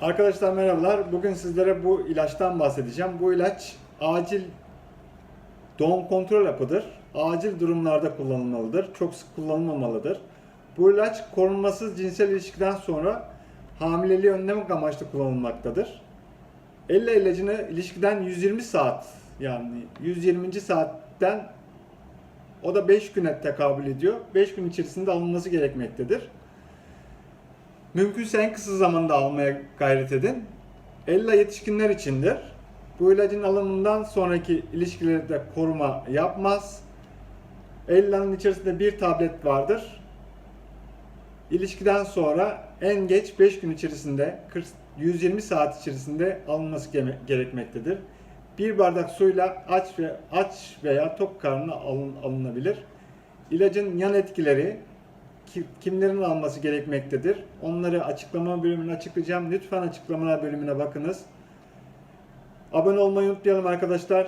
Arkadaşlar merhabalar. Bugün sizlere bu ilaçtan bahsedeceğim. Bu ilaç acil doğum kontrol hapıdır. Acil durumlarda kullanılmalıdır. Çok sık kullanılmamalıdır. Bu ilaç korunmasız cinsel ilişkiden sonra hamileliği önlemek amaçlı kullanılmaktadır. Elle ilacını ilişkiden 120 saat yani 120. saatten o da 5 güne tekabül ediyor. 5 gün içerisinde alınması gerekmektedir. Mümkünse en kısa zamanda almaya gayret edin. Ella yetişkinler içindir. Bu ilacın alımından sonraki ilişkilerde koruma yapmaz. Ella'nın içerisinde bir tablet vardır. İlişkiden sonra en geç 5 gün içerisinde 40, 120 saat içerisinde alınması gerekmektedir. Bir bardak suyla aç ve aç veya tok karnına alın, alınabilir. İlacın yan etkileri ki- kimlerin alması gerekmektedir? Onları açıklama bölümüne açıklayacağım. Lütfen açıklamalar bölümüne bakınız. Abone olmayı unutmayalım arkadaşlar.